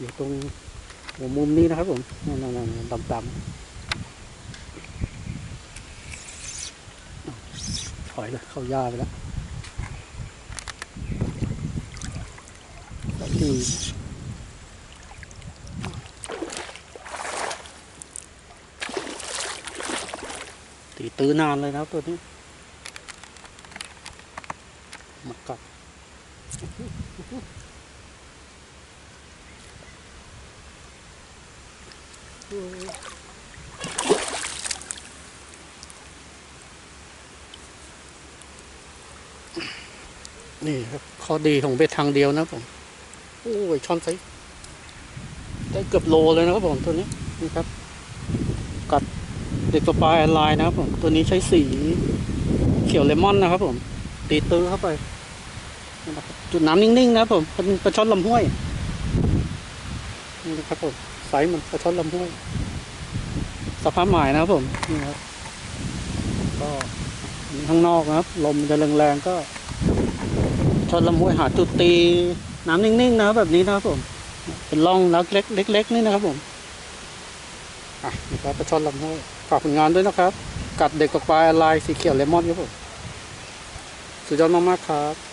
อยู่ตรงหัวมุมนี้นะครับผมนั่นๆๆดำๆถอยเลยเข้าหญ้าไปแล้วแล้วที่ตีตื้อนานเลยนะตัวนี้มากัด นี่ครับข้อดีของเบ็ดทางเดียวนะผมโอ้ยช้อนไซส์ได้เกือบโลเลยนะครับผมตัวนี้นี่ครับ กัดเด็กสปายลายนะครับผมตัวนี้ใช้สีเขียวเลมอนนะครับ ผม ตีตื้อเข้าไป จุดน้ำนิ่งๆนะครับผมเป็นปลาช่อนลำห้วยนี่นะครับผม ไซส์มันปลาช่อนลำห้วยสภาพหมายนะครับผมนี่ครับก็ข้างนอกนะครับ ลมจะแรงๆก็ช่อนลำห้วยหาจุดตีน้ำนิ่งๆนะครับแบบนี้นะครับผม เป็นร่องเล็กๆเล็กๆนี่นะครับผมอะนี่ครับปลาช่อนลำห้วยฝากผลงานด้วยนะครับ กัดเด็กตกปลาลายสีเขียวเลมอนครับผมสุดยอดมากๆครับ